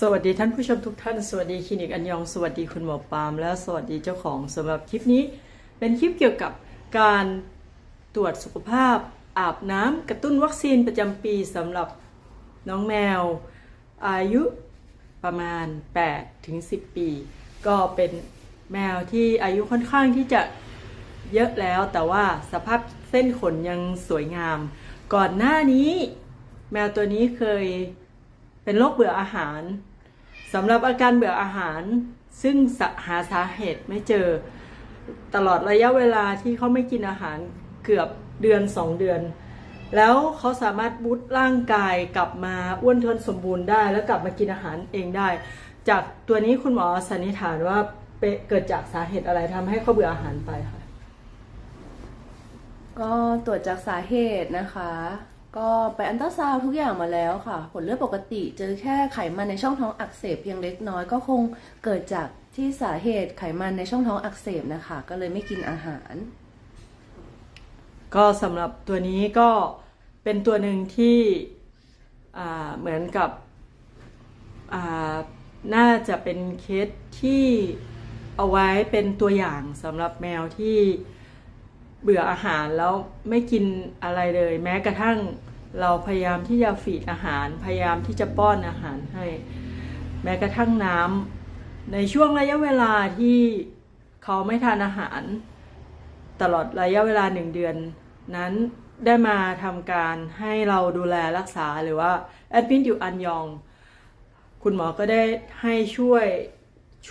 สวัสดีท่านผู้ชมทุกท่าน สวัสดีคลินิกอันยอง สวัสดีคุณหมอปาล์มและสวัสดีเจ้าของสำหรับคลิปนี้ เป็นคลิปเกี่ยวกับการตรวจสุขภาพ อาบน้ำกระตุ้นวัคซีนประจำปีสำหรับน้องแมว อายุประมาณ8ถึง10 ปี ก็เป็นแมวที่อายุค่อนข้างที่จะเยอะแล้ว แต่ว่าสภาพเส้นขนยังสวยงาม ก่อนหน้านี้ แมวตัวนี้เคย เป็นโรคเบื่ออาหารสำหรับอาการเบื่ออาหาร ซึ่งหาสาเหตุไม่เจอ ตลอดระยะเวลาที่เขาไม่กินอาหารเกือบเดือนสองเดือน แล้วเขาสามารถบูตร่างกายกลับมาอ้วนท้วนสมบูรณ์ได้ แล้วกลับมากินอาหารเองได้ จากตัวนี้คุณหมอสันนิษฐานว่าเปเกิดจากสาเหตุอะไรทำให้เขาเบื่ออาหารไปค่ะก็ตรวจจากสาเหตุนะคะ ก็ไปอันตราซาวทุกอย่างมาแล้วค่ะ ผลเลือดปกติเจอแค่ไขมันในช่องท้องอักเสบเพียงเล็กน้อยก็คงเกิดจากที่สาเหตุไขมันในช่องท้องอักเสบนะคะ ก็เลยไม่กินอาหาร ก็สำหรับตัวนี้ก็เป็นตัวหนึ่งที่เหมือนกับน่าจะเป็นเคสที่เอาไว้เป็นตัวอย่างสำหรับแมวที่ เบื่ออาหารแล้วไม่กินอะไรเลย แม้กระทั่งเราพยายามที่จะฟีดอาหาร พยายามที่จะป้อนอาหารให้ แม้กระทั่งน้ำในช่วงระยะเวลาที่เขาไม่ทานอาหาร ตลอดระยะเวลาหนึ่งเดือน นั้นได้มาทำการให้เราดูแลรักษาหรือว่าแอดมินอยู่อันยอง คุณหมอก็ได้ให้ช่วย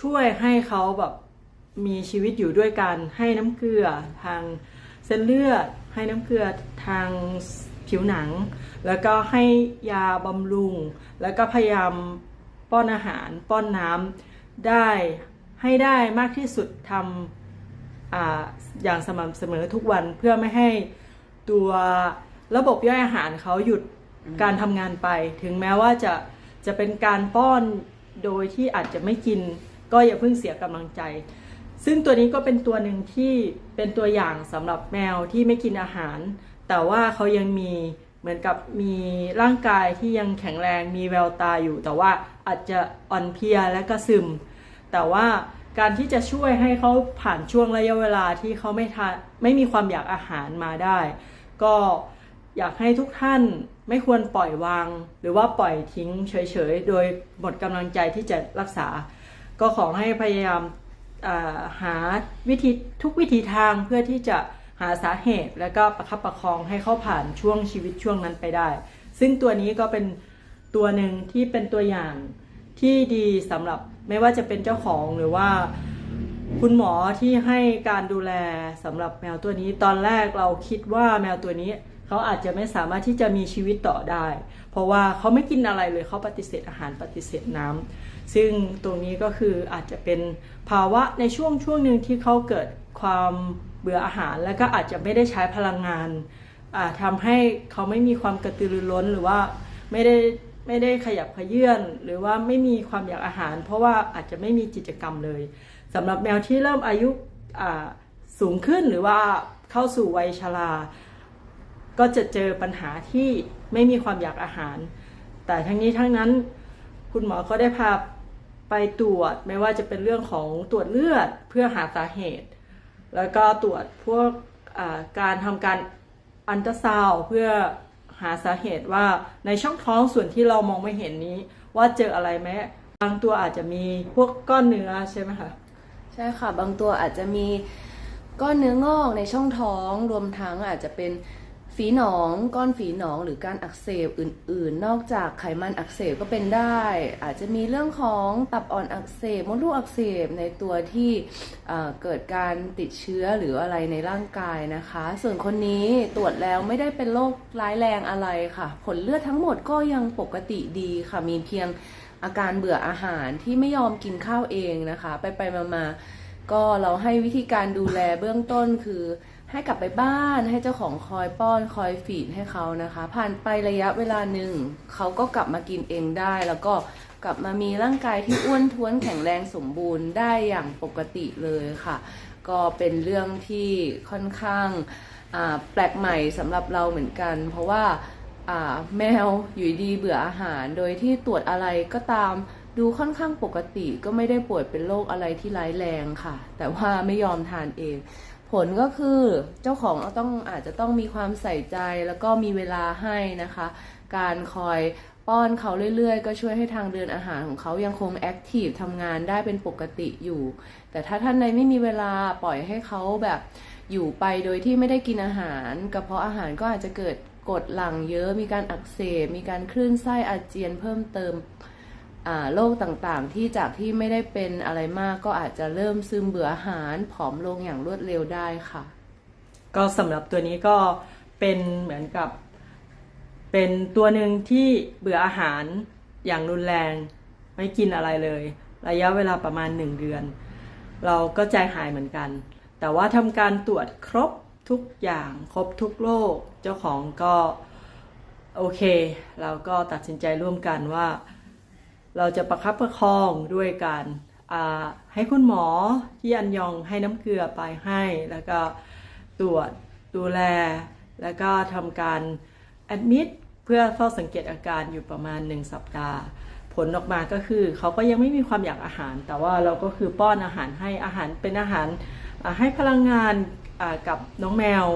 ช่วยให้เขาแบบมีชีวิตอยู่ด้วยกันให้น้ำเกลือทาง เส้นเลือด ให้น้ำเกลือทางผิวหนัง แล้วก็ให้ยาบำรุง แล้วก็พยายามป้อนอาหารป้อนน้ำได้ให้ได้มากที่สุดทำอ่าอย่างสม่ำเสมอทุกวันเพื่อไม่ให้ตัวระบบย่อยอาหารเขาหยุดการทำงานไป ถึงแม้ว่าจะจะเป็นการป้อนโดยที่อาจจะไม่กิน ก็อย่าเพิ่งเสียกำลังใจ ซึ่งตัวนี้ก็เป็นตัวหนึ่งที่เป็นตัวอย่างสำหรับแมวที่ไม่กินอาหาร แต่ว่าเขายังมีเหมือนกับมีร่างกายที่ยังแข็งแรงมีแววตาอยู่ แต่ว่าอาจจะอ่อนเพลียและก็ซึม แต่ว่าการที่จะช่วยให้เขาผ่านช่วงระยะเวลาที่เขาไม่ทานไม่มีความอยากอาหารมาได้ ก็อยากให้ทุกท่านไม่ควรปล่อยวาง หรือว่าปล่อยทิ้งเฉยๆ โดยหมดกำลังใจที่จะรักษา ก็ขอให้พยายาม หาวิธีทุกวิธีทางเพื่อที่จะหาสาเหตุ แล้วก็ประคับประคองให้เขาผ่านช่วงชีวิตช่วงนั้นไปได้ ซึ่งตัวนี้ก็เป็นตัวหนึ่งที่เป็นตัวอย่างที่ดีสำหรับไม่ว่าจะเป็นเจ้าของหรือว่าคุณหมอที่ให้การดูแลสำหรับแมวตัวนี้ตอนแรกเราคิดว่าแมวตัวนี้เขาอาจจะไม่สามารถที่จะมีชีวิตต่อได้ เพราะว่าเขาไม่กินอะไรเลยเขาปฏิเสธอาหารปฏิเสธน้ำ ซึ่งตรงนี้ก็คืออาจจะเป็นภาวะในช่วงช่วงหนึ่งที่เขาเกิดความเบื่ออาหาร แล้วก็อาจจะไม่ได้ใช้พลังงานอ่าทำให้เขาไม่มีความกระตือรือร้นหรือว่าไม่ได้ไม่ได้ขยับขยื่นหรือว่าไม่มีความอยากอาหาร เพราะว่าอาจจะไม่มีกิจกรรมเลยสำหรับแมวที่เริ่มอายุสูงขึ้นหรือว่าเข้าสู่วัยชราก็จะเจอปัญหาที่ไม่มีความอยากอาหาร แต่ทั้งนี้ทั้งนั้นคุณหมอก็ได้พา ไปตรวจไม่ว่าจะเป็นเรื่องของตรวจเลือดเพื่อหาสาเหตุ แล้วก็ตรวจพวกการทำการอันตราซาวเพื่อหาสาเหตุว่าในช่องท้องส่วนที่เรามองไม่เห็นนี้ ว่าเจออะไรไหมบางตัวอาจจะมีพวกก้อนเนื้อใช่ไหมคะใช่ค่ะ บางตัวอาจจะมีก้อนเนื้องอกในช่องท้องรวมทั้งอาจจะเป็น ฝีหนองก้อนฝีหนองหรือการอักเสบอื่น ๆ นอกจากไขมันอักเสบก็เป็นได้ อาจจะมีเรื่องของตับอ่อนอักเสบมดลูกอักเสบในตัวที่เกิดการติดเชื้อหรืออะไรในร่างกายนะคะ ส่วนคนนี้ตรวจแล้วไม่ได้เป็นโรคร้ายแรงอะไรค่ะ ผลเลือดทั้งหมดก็ยังปกติดีค่ะมีเพียงอาการเบื่ออาหารที่ไม่ยอมกินข้าวเองนะคะ ไปไปมาๆก็เราให้วิธีการดูแลเบื้องต้นคือ ให้กลับไปบ้านให้เจ้าของคอยป้อนคอยฟีดให้เขานะคะ ผ่านไประยะเวลาหนึ่งเขาก็กลับมากินเองได้ แล้วก็กลับมามีร่างกายที่อ้วนท้วนแข็งแรงสมบูรณ์ได้อย่างปกติเลยค่ะ ก็เป็นเรื่องที่ค่อนข้างแปลกใหม่สำหรับเราเหมือนกัน เพราะว่าแมวอยู่ดีเบื่ออาหาร โดยที่ตรวจอะไรก็ตามดูค่อนข้างปกติก็ไม่ได้ป่วยเป็นโรคอะไรที่ร้ายแรงค่ะ แต่ว่าไม่ยอมทานเอง ลก็คือเจ้าของต้องอาจจะต้องมีความใส่ใจแล้วก็มีเวลาให้นะคะ การคอยป้อนเขาเรื่อยๆ ก็ช่วยให้ทางเดินอาหารของเขายังคงแอคทีฟทำงานได้เป็นปกติอยู่ แต่ถ้าท่านใดไม่มีเวลาปล่อยให้เขาแบบอยู่ไปโดยที่ไม่ได้กินอาหารกระเพาะอาหารก็อาจจะเกิดกดหลังเยอะมีการอักเสบมีการคลื่นไส้อาเจียนเพิ่มเติม โรคต่างๆ ที่จากที่ไม่ได้เป็นอะไรมากก็อาจจะเริ่มซึมเบื่ออาหารผอมลงอย่างรวดเร็วได้ค่ะ ก็สำหรับตัวนี้ก็เป็นเหมือนกับ เป็นตัวหนึ่งที่เบื่ออาหารอย่างรุนแรง ไม่กินอะไรเลย ระยะเวลาประมาณหนึ่งเดือน เราก็ใจหายเหมือนกัน แต่ว่าทำการตรวจครบทุกอย่างครบทุกโรคเจ้าของก็โอเค เราก็ตัดสินใจร่วมกันว่า เราจะประคับประคองด้วยการให้คุณหมอที่อันยองให้น้ำเกลือไปให้ แล้วก็ตรวจดูแล แล้วก็ทำการแอดมิดเพื่อเฝ้าสังเกตอาการอยู่ประมาณ 1 สัปดาห์ ผลออกมาก็คือเขาก็ยังไม่มีความอยากอาหาร แต่ว่าเราก็คือป้อนอาหารให้อาหารเป็นอาหารให้พลังงานกับน้องแมว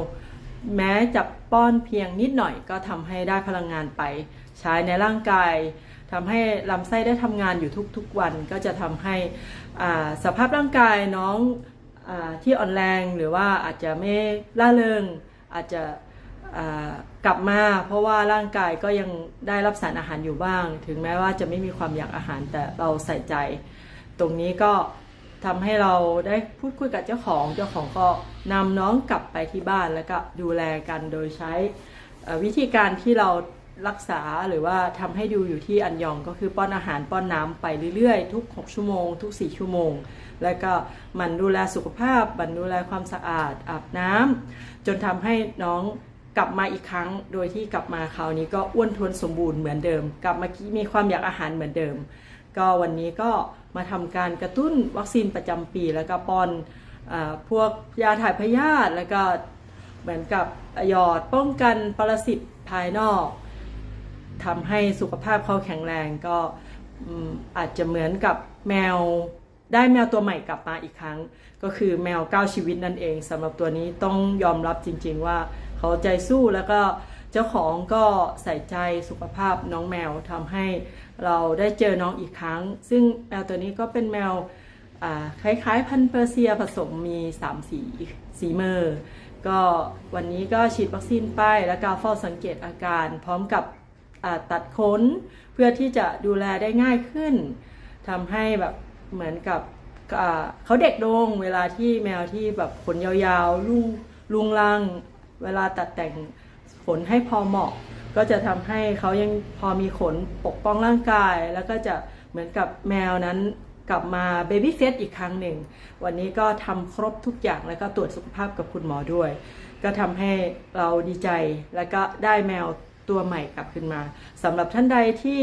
แม้จะป้อนเพียงนิดหน่อยก็ทำให้ได้พลังงานไป ใช้ในร่างกาย ทำให้ลำไส้ได้ทำงานอยู่ทุกๆวัน ก็จะทำให้สภาพร่างกายน้องอที่อ่อนแรงหรือว่าอาจจะไม่ล่าเริงอาจจะกลับมา เพราะว่าร่างกายก็ยังได้รับสารอาหารอยู่บ้าง ถึงแม้ว่าจะไม่มีความอยากอาหารแต่เราใส่ใจ ตรงนี้ก็ทำให้เราได้พูดคุยกับเจ้าของ เจ้าของก็นำน้องกลับไปที่บ้านแล้วก็ดูแลกันโดยใช้วิธีการที่เรา รักษาหรือว่าทำให้ดูอยู่ที่อันยองก็คือป้อนอาหารป้อนน้ำไปเรื่อยๆ ทุก 6 ชั่วโมง ทุก 4 ชั่วโมง แล้วก็มันดูแลสุขภาพมันดูแลความสะอาดอาบน้ำจนทำให้น้องกลับมาอีกครั้ง โดยที่กลับมาคราวนี้ก็อ้วนท้วนสมบูรณ์เหมือนเดิม กลับมามีความอยากอาหารเหมือนเดิม ก็วันนี้ก็มาทำการกระตุ้นวัคซีนประจำปี แล้วก็ป้อนอพวกยาถ่ายพยาธิแล้วก็เหมือนกับหยอดป้องกันปรสิตภายนอก ทำให้สุขภาพเขาแข็งแรงก็อาจจะเหมือนกับแมวได้แมวตัวใหม่กลับมาอีกครั้ง ก็คือแมวเก้าชีวิตนั่นเองสำหรับตัวนี้ต้องยอมรับจริง ๆ ว่าเขาใจสู้แล้วก็เจ้าของก็ใส่ใจสุขภาพน้องแมวทำให้เราได้เจอน้องอีกครั้ง ซึ่งแมวตัวนี้ก็เป็นแมวคล้ายๆ พันเปอร์เซียผสมมี 3 สีสีเมอร์ก็วันนี้ก็ฉีดวัคซีนไปแล้วก็เฝ้าสังเกตอาการ พร้อมกับ ตัดขนเพื่อที่จะดูแลได้ง่ายขึ้นทำให้แบบเหมือนกับเขาเด็กลงเวลาที่แมวที่แบบขนยาวๆลุงลุงลัง เวลาตัดแต่งขนให้พอเหมาะ ก็จะทำให้เขายังพอมีขนปกป้องร่างกาย แล้วก็จะเหมือนกับแมวนั้นกลับมาเบบี้เฟสอีกครั้งหนึ่ง วันนี้ก็ทำครบทุกอย่างแล้วก็ตรวจสุขภาพกับคุณหมอด้วย ก็ทำให้เราดีใจแล้วก็ได้แมว ตัวใหม่กลับขึ้นมาสำหรับท่านใดที่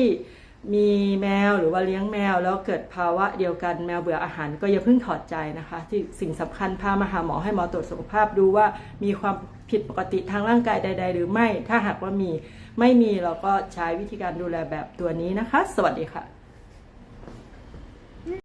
มีแมวหรือว่าเลี้ยงแมว แล้วเกิดภาวะเดียวกันแมวเบื่ออาหารก็อย่าเพิ่งถอดใจนะคะ ที่สิ่งสำคัญพามาหาหมอให้หมอตรวจสุขภาพดูว่ามีความผิดปกติทางร่างกายใด ๆ หรือไม่ถ้าหากว่ามีไม่มีเราก็ใช้วิธีการดูแลแบบตัวนี้นะคะ สวัสดีค่ะ